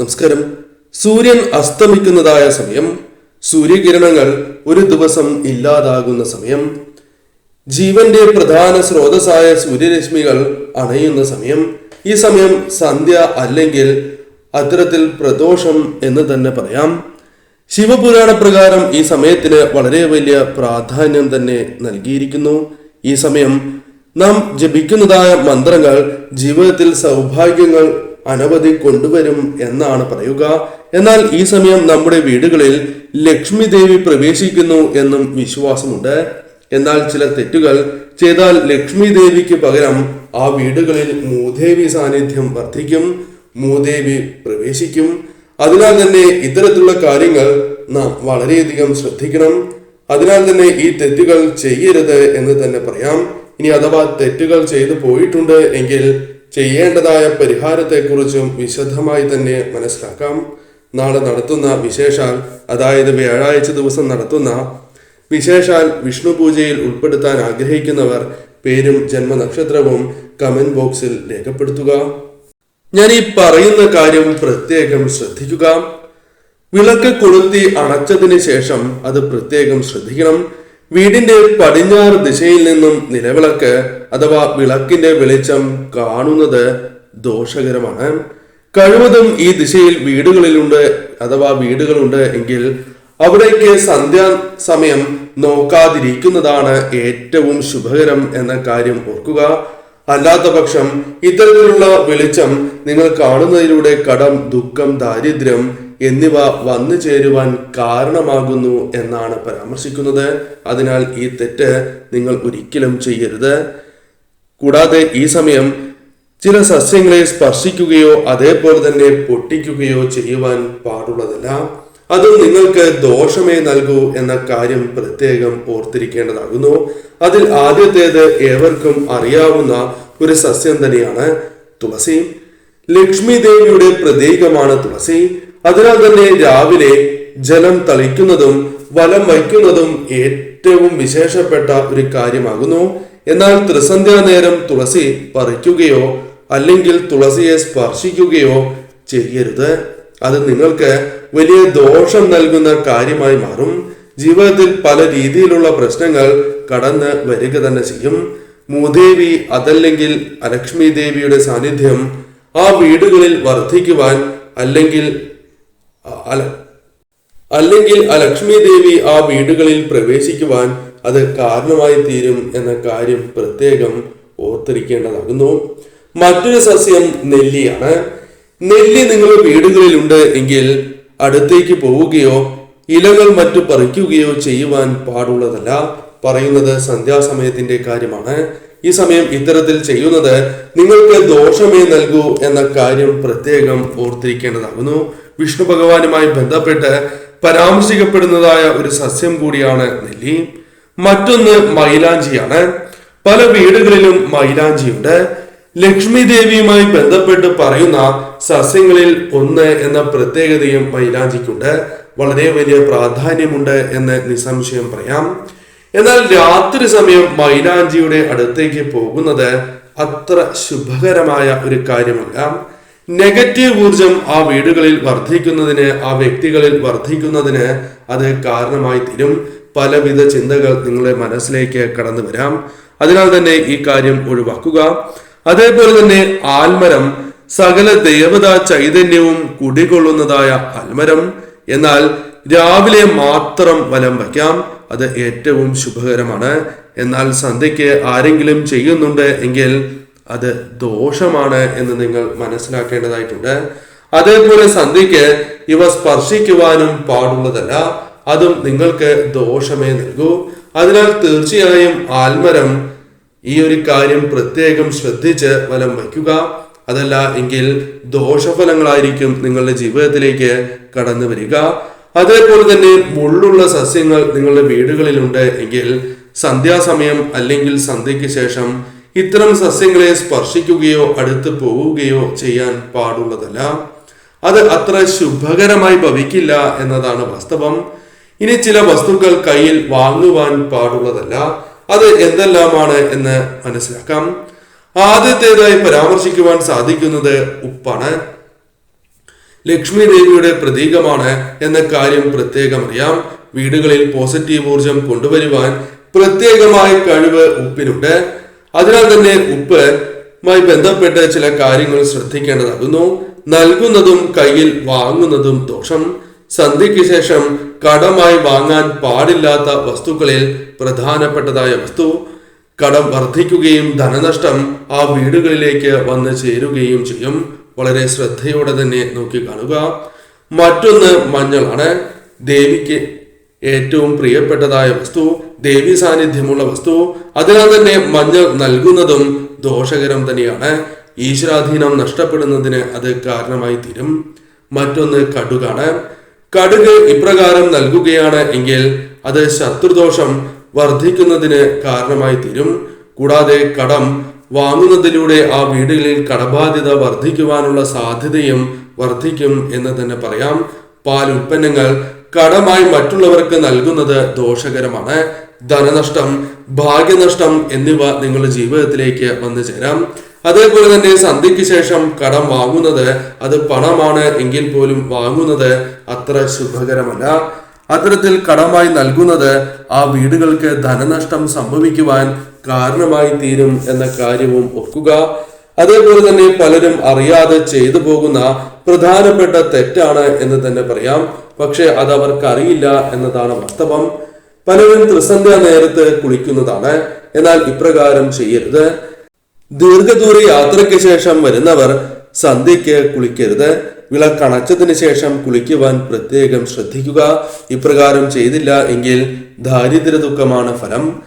നമസ്കാരം. സൂര്യൻ അസ്തമിക്കുന്നതായ സമയം സൂര്യകിരണങ്ങൾ ഒരു ദിവസം ഇല്ലാതാകുന്ന സമയം ജീവന്റെ പ്രധാന സ്രോതസ്സായ സൂര്യരശ്മികൾ അണയുന്ന സമയം ഈ സമയം സന്ധ്യ അല്ലെങ്കിൽ അത്തരത്തിൽ പ്രദോഷം എന്ന് തന്നെ പറയാം. ശിവപുരാണ പ്രകാരം ഈ സമയത്തിന് വളരെ വലിയ പ്രാധാന്യം തന്നെ നൽകിയിരിക്കുന്നു. ഈ സമയം നാം ജപിക്കുന്നതായ മന്ത്രങ്ങൾ ജീവിതത്തിൽ സൗഭാഗ്യങ്ങൾ അനവധി കൊണ്ടുവരും എന്നാണ് പറയുക. എന്നാൽ ഈ സമയം നമ്മുടെ വീടുകളിൽ ലക്ഷ്മി ദേവി പ്രവേശിക്കുന്നു എന്നും വിശ്വാസമുണ്ട്. എന്നാൽ ചില തെറ്റുകൾ ചെയ്താൽ ലക്ഷ്മി ദേവിക്ക് പകരം ആ വീടുകളിൽ മൂദേവി സാന്നിധ്യം വർദ്ധിക്കും മൂദേവി പ്രവേശിക്കും. അതിനാൽ തന്നെ ഇത്തരത്തിലുള്ള കാര്യങ്ങൾ നാം വളരെയധികം ശ്രദ്ധിക്കണം. അതിനാൽ തന്നെ ഈ തെറ്റുകൾ ചെയ്യരുത് എന്ന് തന്നെ പറയാം. ഇനി അഥവാ തെറ്റുകൾ ചെയ്തു പോയിട്ടുണ്ട് എങ്കിൽ ചെയ്യേണ്ടതായ പരിഹാരത്തെക്കുറിച്ചും വിശദമായി തന്നെ മനസ്സിലാക്കാം. നാളെ നടത്തുന്ന വിശേഷാൽ അതായത് വ്യാഴാഴ്ച ദിവസം നടത്തുന്ന വിശേഷാൽ വിഷ്ണു പൂജയിൽ ഉൾപ്പെടുത്താൻ ആഗ്രഹിക്കുന്നവർ പേരും ജന്മനക്ഷത്രവും കമന്റ് ബോക്സിൽ രേഖപ്പെടുത്തുക. ഞാൻ ഈ പറയുന്ന കാര്യം പ്രത്യേകം ശ്രദ്ധിക്കുക. വിളക്ക് കൊളുത്തി അണച്ചതിന് ശേഷം അത് പ്രത്യേകം ശ്രദ്ധിക്കണം. വീടിന്റെ പടിഞ്ഞാറ് ദിശയിൽ നിന്നും നിലവിളക്ക് അഥവാ വിളക്കിന്റെ വെളിച്ചം കാണുന്നത് ദോഷകരമാണ്. കഴിവതും ഈ ദിശയിൽ വീടുകളിലുണ്ട് അഥവാ വീടുകളുണ്ട് എങ്കിൽ അവിടേക്ക് സന്ധ്യാ സമയം നോക്കാതിരിക്കുന്നതാണ് ഏറ്റവും ശുഭകരം എന്ന കാര്യം ഓർക്കുക. അല്ലാത്ത പക്ഷം ഇത്തരത്തിലുള്ള വെളിച്ചം നിങ്ങൾ കാണുന്നതിലൂടെ കടം ദുഃഖം ദാരിദ്ര്യം എന്നിവ വന്നു ചേരുവാൻ കാരണമാകുന്നു എന്നാണ് പരാമർശിക്കുന്നത്. അതിനാൽ ഈ തെറ്റ് നിങ്ങൾ ഒരിക്കലും ചെയ്യരുത്. കൂടാതെ ഈ സമയം ചില സസ്യങ്ങളെ സ്പർശിക്കുകയോ അതേപോലെ തന്നെ പൊട്ടിക്കുകയോ ചെയ്യുവാൻ പാടുള്ളതല്ല. അത് നിങ്ങൾക്ക് ദോഷമേ നൽകൂ എന്ന കാര്യം പ്രത്യേകം ഓർത്തിരിക്കേണ്ടതാകുന്നു. അതിൽ ആദ്യത്തേത് ഏവർക്കും അറിയാവുന്ന ഒരു സസ്യം തന്നെയാണ് തുളസി. ലക്ഷ്മി ദേവിയുടെ പ്രതീകമാണ് തുളസി. അതിനാൽ തന്നെ രാവിലെ ജലം തളിക്കുന്നതും വലം വയ്ക്കുന്നതും ഏറ്റവും വിശേഷപ്പെട്ട ഒരു കാര്യമാകുന്നു. എന്നാൽ ത്രിസന്ധ്യാ നേരം തുളസി പറിക്കുകയോ അല്ലെങ്കിൽ തുളസിയെ സ്പർശിക്കുകയോ ചെയ്യരുത്. അത് നിങ്ങൾക്ക് വലിയ ദോഷം നൽകുന്ന കാര്യമായി മാറും. ജീവിതത്തിൽ പല രീതിയിലുള്ള പ്രശ്നങ്ങൾ കടന്ന് വരിക തന്നെ ചെയ്യും. മൂദേവി അതല്ലെങ്കിൽ അലക്ഷ്മി ദേവിയുടെ സാന്നിധ്യം ആ വീടുകളിൽ വർദ്ധിക്കുവാൻ അല്ലെങ്കിൽ അല. അല്ലെങ്കിൽ അലക്ഷ്മി ദേവി ആ വീടുകളിൽ പ്രവേശിക്കുവാൻ അത് കാരണമായി തീരും എന്ന കാര്യം പ്രത്യേകം ഓർത്തിരിക്കേണ്ടതാകുന്നു. മറ്റൊരു സസ്യം നെല്ലിയാണ്. നെല്ലി നിങ്ങളുടെ വീടുകളിലുണ്ട് എങ്കിൽ അടുത്തേക്ക് പോവുകയോ ഇലകൾ മറ്റു പറിക്കുകയോ ചെയ്യുവാൻ പാടുള്ളതല്ല. പറയുന്നത് സന്ധ്യാസമയത്തിന്റെ കാര്യമാണ്. ഈ സമയം ഇത്തരത്തിൽ ചെയ്യുന്നത് നിങ്ങൾക്ക് ദോഷമേ നൽകൂ എന്ന കാര്യം പ്രത്യേകം ഓർത്തിരിക്കേണ്ടതാകുന്നു. വിഷ്ണു ഭഗവാനുമായി ബന്ധപ്പെട്ട് പരാമർശിക്കപ്പെടുന്നതായ ഒരു സസ്യം കൂടിയാണ് നെല്ലി. മറ്റൊന്ന് മൈലാഞ്ചിയാണ്. പല വീടുകളിലും മൈലാഞ്ചിയുണ്ട്. ലക്ഷ്മി ദേവിയുമായി ബന്ധപ്പെട്ട് പറയുന്ന സസ്യങ്ങളിൽ ഒന്ന് എന്ന പ്രത്യേകതയും മൈലാഞ്ചിക്കുണ്ട്. വളരെ വലിയ പ്രാധാന്യമുണ്ട് എന്ന് നിസ്സംശയം പറയാം. എന്നാൽ രാത്രി സമയം മൈലാഞ്ചിയുടെ അടുത്തേക്ക് പോകുന്നത് അത്ര ശുഭകരമായ ഒരു കാര്യമല്ല. നെഗറ്റീവ് ഊർജം ആ വീടുകളിൽ വർദ്ധിക്കുന്നതിന് ആ വ്യക്തികളിൽ വർദ്ധിക്കുന്നതിന് അത് കാരണമായി തീരും. പലവിധ ചിന്തകൾ നിങ്ങളുടെ മനസ്സിലേക്ക് കടന്നു വരാം. അതിനാൽ തന്നെ ഈ കാര്യം ഒഴിവാക്കുക. അതേപോലെ തന്നെ ആൽമരം സകല ദേവതാ ചൈതന്യവും കുടികൊള്ളുന്നതായ ആൽമരം. എന്നാൽ രാവിലെ മാത്രം വലം വയ്ക്കാം. അത് ഏറ്റവും ശുഭകരമാണ്. എന്നാൽ സന്ധ്യയ്ക്ക് ആരെങ്കിലും ചെയ്യുന്നുണ്ട് എങ്കിൽ അത് ദോഷമാണ് എന്ന് നിങ്ങൾ മനസ്സിലാക്കേണ്ടതായിട്ടുണ്ട്. അതേപോലെ സന്ധിക്ക് ഇവ സ്പർശിക്കുവാനും പാടുള്ളതല്ല അതും നിങ്ങൾക്ക് ദോഷമേ നൽകൂ. അതിനാൽ തീർച്ചയായും ആൽമരം ഈ ഒരു കാര്യം പ്രത്യേകം ശ്രദ്ധിച്ച് വലം വയ്ക്കുക. അതല്ല എങ്കിൽ ദോഷഫലങ്ങളായിരിക്കും നിങ്ങളുടെ ജീവിതത്തിലേക്ക് കടന്നു വരിക. അതേപോലെ തന്നെ മുള്ളുള്ള സസ്യങ്ങൾ നിങ്ങളുടെ വീടുകളിലുണ്ട് എങ്കിൽ സന്ധ്യാസമയം അല്ലെങ്കിൽ സന്ധ്യയ്ക്ക് ശേഷം ഇത്തരം സസ്യങ്ങളെ സ്പർശിക്കുകയോ അടുത്ത് പോവുകയോ ചെയ്യാൻ പാടുള്ളതല്ല. അത് അത്ര ശുഭകരമായി ഭവിക്കില്ല എന്നതാണ് വാസ്തവം. ഇനി ചില വസ്തുക്കൾ കയ്യിൽ വാങ്ങുവാൻ പാടുള്ളതല്ല. അത് എന്തെല്ലാമാണ് എന്ന് മനസ്സിലാക്കാം. ആദ്യത്തേതായി പരാമർശിക്കുവാൻ സാധിക്കുന്നത് ഉപ്പാണ്. ലക്ഷ്മി ദേവിയുടെ പ്രതീകമാണ് എന്ന കാര്യം പ്രത്യേകം അറിയാം. വീടുകളിൽ പോസിറ്റീവ് ഊർജം കൊണ്ടുവരുവാൻ പ്രത്യേകമായ കഴിവ് ഉപ്പിനുണ്ട്. അതിനാൽ തന്നെ ഉപ്പ് മായി ബന്ധപ്പെട്ട് ചില കാര്യങ്ങൾ ശ്രദ്ധിക്കേണ്ടതാകുന്നു നൽകുന്നതും കയ്യിൽ വാങ്ങുന്നതും ദോഷം. സന്ധ്യയ്ക്ക് ശേഷം കടമായി വാങ്ങാൻ പാടില്ലാത്ത വസ്തുക്കളിൽ പ്രധാനപ്പെട്ടതായ വസ്തു. കടം വർദ്ധിക്കുകയും ധനനഷ്ടം ആ വീടുകളിലേക്ക് വന്ന് ചേരുകയും ചെയ്യും. വളരെ ശ്രദ്ധയോടെ തന്നെ നോക്കി കാണുക. മറ്റൊന്ന് മഞ്ഞളാണ്. ദേവിക്ക് ഏറ്റവും പ്രിയപ്പെട്ടതായ വസ്തു. ദേവി സാന്നിധ്യമുള്ള വസ്തു അതിനാൽ തന്നെ മഞ്ഞൾ നൽകുന്നതും ദോഷകരം തന്നെയാണ്. ഈശ്വരാധീനം നഷ്ടപ്പെടുന്നതിന് അത് കാരണമായി തീരും. മറ്റൊന്ന് കടുകാണ്. കടുക് ഇപ്രകാരം നൽകുകയാണ് എങ്കിൽ അത് ശത്രുദോഷം വർദ്ധിക്കുന്നതിന് കാരണമായി തീരും. കൂടാതെ കടം വാങ്ങുന്നതിലൂടെ ആ വീടുകളിൽ കടബാധ്യത വർദ്ധിക്കുവാനുള്ള സാധ്യതയും വർദ്ധിക്കും എന്ന് തന്നെ പറയാം. പാൽ ഉൽപ്പന്നങ്ങൾ കടമായി മറ്റുള്ളവർക്ക് നൽകുന്നത് ദോഷകരമാണ്. ധനനഷ്ടം ഭാഗ്യനഷ്ടം എന്നിവ നിങ്ങളുടെ ജീവിതത്തിലേക്ക് വന്നു ചേരാം. അതേപോലെ തന്നെ സന്ധ്യയ്ക്ക് ശേഷം കടം വാങ്ങുന്നത് അത് പണമാണ് എങ്കിൽ പോലും വാങ്ങുന്നത് അത്ര ശുഭകരമല്ല അത്തരത്തിൽ കടമായി നൽകുന്നത് ആ വീടുകൾക്ക് ധനനഷ്ടം സംഭവിക്കുവാൻ കാരണമായി തീരും എന്ന കാര്യവും ഓർക്കുക. അതേപോലെ തന്നെ പലരും അറിയാതെ ചെയ്തു പോകുന്ന പ്രധാനപ്പെട്ട തെറ്റാണ് എന്ന് തന്നെ പറയാം. പക്ഷെ അത് അവർക്ക് അറിയില്ല എന്നതാണ് വാസ്തവം പലരും ത്രിസന്ധ്യ നേരത്ത് കുളിക്കുന്നതാണ്. എന്നാൽ ഇപ്രകാരം ചെയ്യരുത്. ദീർഘദൂര യാത്രയ്ക്ക് ശേഷം വരുന്നവർ സന്ധ്യയ്ക്ക് കുളിക്കരുത്. വിളക്കണച്ചതിന് ശേഷം കുളിക്കുവാൻ പ്രത്യേകം ശ്രദ്ധിക്കുക. ഇപ്രകാരം ചെയ്തില്ല എങ്കിൽ ദാരിദ്ര്യ ദുഃഖമാണ് ഫലം.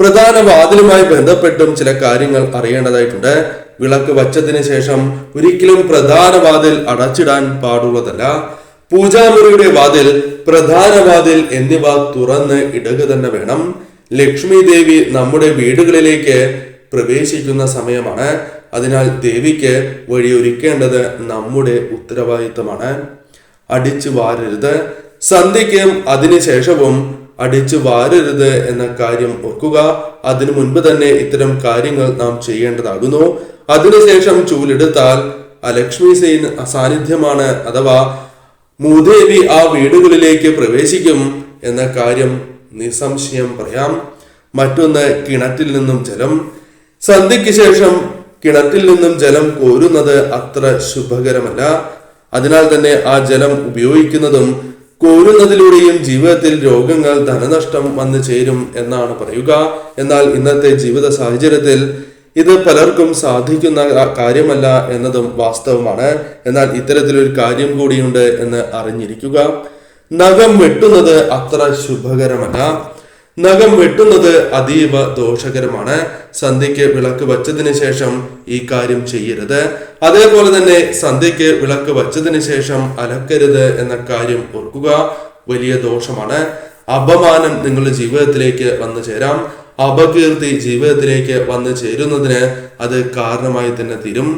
പ്രധാന വാതിലുമായി ബന്ധപ്പെട്ടും ചില കാര്യങ്ങൾ അറിയേണ്ടതായിട്ടുണ്ട്. വിളക്ക് വച്ചതിന് ശേഷം ഒരിക്കലും പ്രധാന വാതിൽ അടച്ചിടാൻ പാടുള്ളതല്ല. പൂജാമുറിയുടെ വാതിൽ പ്രധാന വാതിൽ എന്നിവ തുറന്ന് ഇടുക തന്നെ വേണം. ലക്ഷ്മി ദേവി നമ്മുടെ വീടുകളിലേക്ക് പ്രവേശിക്കുന്ന സമയമാണ്. അതിനാൽ ദേവിക്ക് വഴിയൊരുക്കേണ്ടത് നമ്മുടെ ഉത്തരവാദിത്തമാണ്. അടിച്ചു വാരരുത്. സന്ധ്യയ്ക്കും അതിനുശേഷവും അടിച്ചു വാരരുത് എന്ന കാര്യം ഓർക്കുക. അതിനു മുൻപ് തന്നെ ഇത്തരം കാര്യങ്ങൾ നാം ചെയ്യേണ്ടതാകുന്നു. അതിനുശേഷം ചൂലെടുത്താൽ അലക്ഷ്മി സേൻ അസാന്നിധ്യമാണ് അഥവാ മൂദേവി ആ വീടുകളിലേക്ക് പ്രവേശിക്കും എന്ന കാര്യം നിസ്സംശയം പറയാം. മറ്റൊന്ന് കിണറ്റിൽ നിന്നും ജലം. സന്ധ്യയ്ക്ക് ശേഷം കിണറ്റിൽ നിന്നും ജലം കോരുന്നത് അത്ര ശുഭകരമല്ല. അതിനാൽ തന്നെ ആ ജലം ഉപയോഗിക്കുന്നതും കോരുന്നതിലൂടെയും ജീവിതത്തിൽ രോഗങ്ങൾ ധനനഷ്ടം വന്നു ചേരും എന്നാണ് പറയുക. എന്നാൽ ഇന്നത്തെ ജീവിത സാഹചര്യത്തിൽ ഇത് പലർക്കും സാധിക്കുന്ന കാര്യമല്ല എന്നതും വാസ്തവമാണ്. എന്നാൽ ഇത്തരത്തിലൊരു കാര്യം കൂടിയുണ്ട് എന്ന് അറിഞ്ഞിരിക്കുക. നഖം വെട്ടുന്നത് അത്ര ശുഭകരമല്ല. നഖം വെട്ടുന്നത് അതീവ ദോഷകരമാണ്. സന്ധ്യയ്ക്ക് വിളക്ക് വച്ചതിന് ശേഷം ഈ കാര്യം ചെയ്യരുത്. അതേപോലെ തന്നെ സന്ധ്യയ്ക്ക് വിളക്ക് വച്ചതിന് ശേഷം അലക്കരുത് എന്ന കാര്യം ഓർക്കുക വലിയ ദോഷമാണ്. അപമാനം നിങ്ങളുടെ ജീവിതത്തിലേക്ക് വന്നു ചേരാം. അപകീർത്തി ജീവിതത്തിലേക്ക് വന്നു ചേരുന്നതിന് അത് കാരണമായി തന്നെ തീരും.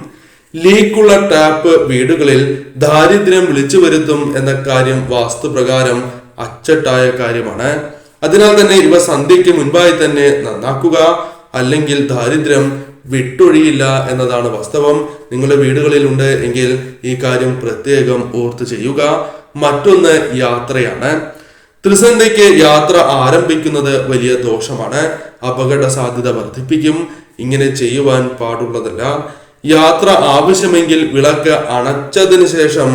ലീക്കുള്ള ടാപ്പ് വീടുകളിൽ ദാരിദ്ര്യം വിളിച്ചു വരുത്തും എന്ന കാര്യം വാസ്തുപ്രകാരം അച്ചട്ടായ കാര്യമാണ്. അതിനാൽ തന്നെ ഇവ സന്ധ്യയ്ക്ക് മുൻപായി തന്നെ നന്നാക്കുക അല്ലെങ്കിൽ ദാരിദ്ര്യം വിട്ടൊഴിയില്ല എന്നതാണ് വാസ്തവം. നിങ്ങളുടെ വീടുകളിൽ ഉണ്ട് എങ്കിൽ ഈ കാര്യം പ്രത്യേകം ഓർത്ത് ചെയ്യുക. മറ്റൊന്ന് യാത്രയാണ്. ത്രിസന്ധ്യയ്ക്ക് യാത്ര ആരംഭിക്കുന്നത് വലിയ ദോഷമാണ്. അപകട സാധ്യത വർദ്ധിപ്പിക്കും. ഇങ്ങനെ ചെയ്യുവാൻ പാടുള്ളതല്ല. യാത്ര ആവശ്യമെങ്കിൽ വിളക്ക് അണച്ചതിന് ശേഷം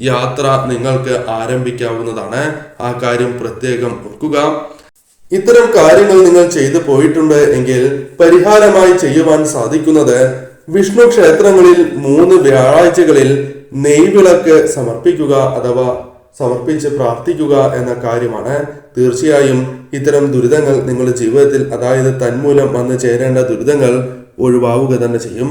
യാത്ര നിങ്ങൾക്ക് ആരംഭിക്കാവുന്നതാണ്. ആ കാര്യം പ്രത്യേകം ഓർക്കുക. ഇത്തരം കാര്യങ്ങൾ നിങ്ങൾ ചെയ്തു പോയിട്ടുണ്ട് എങ്കിൽ പരിഹാരമായി ചെയ്യുവാൻ സാധിക്കുന്നത് വിഷ്ണു ക്ഷേത്രങ്ങളിൽ മൂന്ന് വ്യാഴാഴ്ചകളിൽ നെയ്വിളക്ക് സമർപ്പിക്കുക അഥവാ സമർപ്പിച്ച് പ്രാർത്ഥിക്കുക എന്ന കാര്യമാണ്. തീർച്ചയായും ഇത്തരം ദുരിതങ്ങൾ നിങ്ങളുടെ ജീവിതത്തിൽ അതായത് തന്മൂലം വന്നു ചേരേണ്ട ദുരിതങ്ങൾ ഒഴിവാവുക തന്നെ ചെയ്യും.